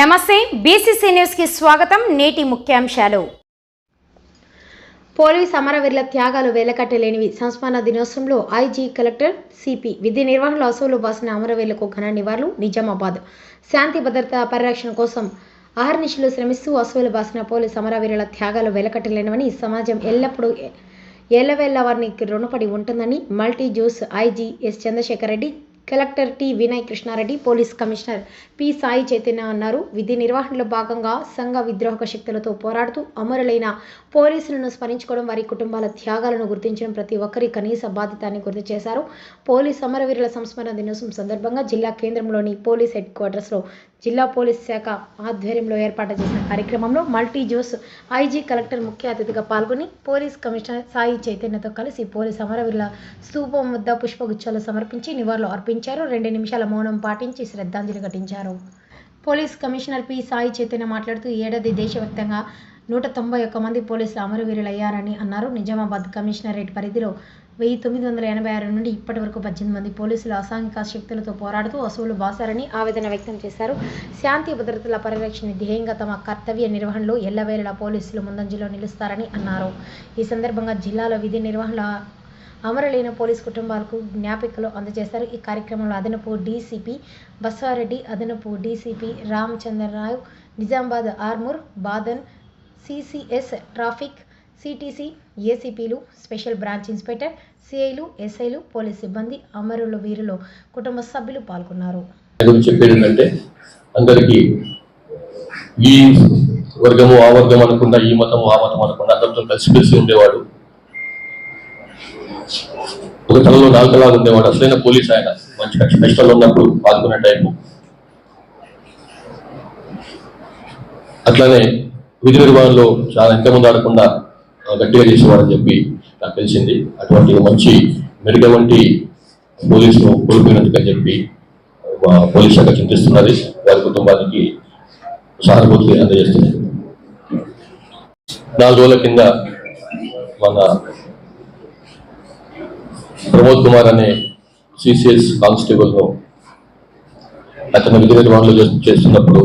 నమస్తే బీసీసీ న్యూస్కి స్వాగతం నేటి ముఖ్యాంశాలు. పోలీస్ అమరవీరుల త్యాగాలు వేలకట్టలేనివి. సంస్మరణ దినోత్సవంలో ఐజీ కలెక్టర్ సిపి విధి నిర్వహణలో అసూలు బాసిన అమరవీరులకు ఘన నివాళులు. నిజామాబాద్ శాంతి భద్రత పరిరక్షణ కోసం అహర్నిశలు శ్రమిస్తూ అసూలు బాసిన పోలీస్ అమరవీరుల త్యాగాలు వెలకట్టలేనివని సమాజం ఎల్లప్పుడూ ఏళ్ళవేళ్ళ వారికి రుణపడి ఉంటుందని multi juice IG S Chandrasekhar Reddy collector T Vinay Krishnareddy police commissioner P Sai Chaitanya అన్నారు. విధి నిర్వహణలో భాగంగా సంఘ విద్రోహక శక్తులతో పోరాడుతూ అమరులైన పోలీసులను స్మరించుకోవడం వారి కుటుంబాల త్యాగాలను గుర్తించడం ప్రతి ఒక్కరి కనీస బాధ్యతని గుర్తు చేశారు. పోలీస్ అమరవీరుల సంస్మరణ దినోత్సవం సందర్భంగా జిల్లా కేంద్రంలోని పోలీస్ హెడ్ క్వార్టర్స్లో జిల్లా పోలీస్ శాఖ ఆధ్వర్యంలో ఏర్పాటు చేసిన కార్యక్రమంలో మల్టీ జోస్ ఐజీ కలెక్టర్ ముఖ్య అతిథిగా పాల్గొని పోలీస్ కమిషనర్ సాయి చైతన్యతో కలిసి పోలీస్ అమరవీరుల స్తూపం వద్ద పుష్పగుచ్చాలు సమర్పించి నివాళులు అర్పించారు. రెండు నిమిషాల మౌనం పాటించి శ్రద్ధాంజలి ఘటించారు. Police commissioner P Sai Chaitanya మాట్లాడుతూ ఈ ఏడాది దేశవ్యాప్తంగా నూట తొంభై ఒక్క మంది పోలీసులు అమరవీరులయ్యారని అన్నారు. నిజామాబాద్ కమిషనరేట్ పరిధిలో వెయ్యి తొమ్మిది వందల ఎనభై ఆరు నుండి ఇప్పటి వరకు పద్దెనిమిది మంది పోలీసులు అసాంఘిక శక్తులతో పోరాడుతూ అసూలు బాసారని ఆవేదన వ్యక్తం చేశారు. శాంతి భద్రతల పరిరక్షణ ధ్యేయంగా తమ కర్తవ్య నిర్వహణలో ఎల్లవేళలా పోలీసులు ముందంజలో నిలుస్తారని అన్నారు. ఈ సందర్భంగా జిల్లాలో విధి నిర్వహణ అమరలైన పోలీస్ కుటుంబాలకు జ్ఞాపికలు అందజేశారు. ఈ కార్యక్రమంలో అదనపు డీసీపీ బస్వారెడ్డి అదనపు DCP Ramachandrarao Nizamabad Armoor Bodhan CCS traffic CTC ఏసీపీలు special branch inspector సిఐలు ఎస్ఐలు పోలీస్ సిబ్బంది అమరుల వీరులు కుటుంబ సభ్యులు పాల్గొన్నారు. అందరికీ ఈ వర్గము ఆ వర్గం అనకుండా ఈ మతము ఆ మతం అనకుండా అందరితో కలిసిమెలిసి ఉండేవాడు. ఒక తనలో నాలుగలాగా ఉండేవాడు. అసలైన పోలీస్ ఆయన. మంచిగా స్పెషల్ ఉన్నప్పుడు పాల్గొనే టైము. అట్లానే విధి నిర్వహణలో చాలా ఎంతమంది ఆడకుండా గట్టిగా చేసేవాడని చెప్పి నాకు తెలిసింది. అటువంటి మంచి మెరుగ వంటి పోలీసును కోల్పోయినందుకని చెప్పి పోలీస్ శాఖ చింతిస్తున్నది. వారి కుటుంబానికి సానుభూతి అందజేస్తుంది నాలుగు రోజుల కింద మన ప్రమోద్ కుమార్ అనే సిసిఎస్ కానిస్టేబుల్ను అతను విధి నిర్వహణలో చేస్తున్నప్పుడు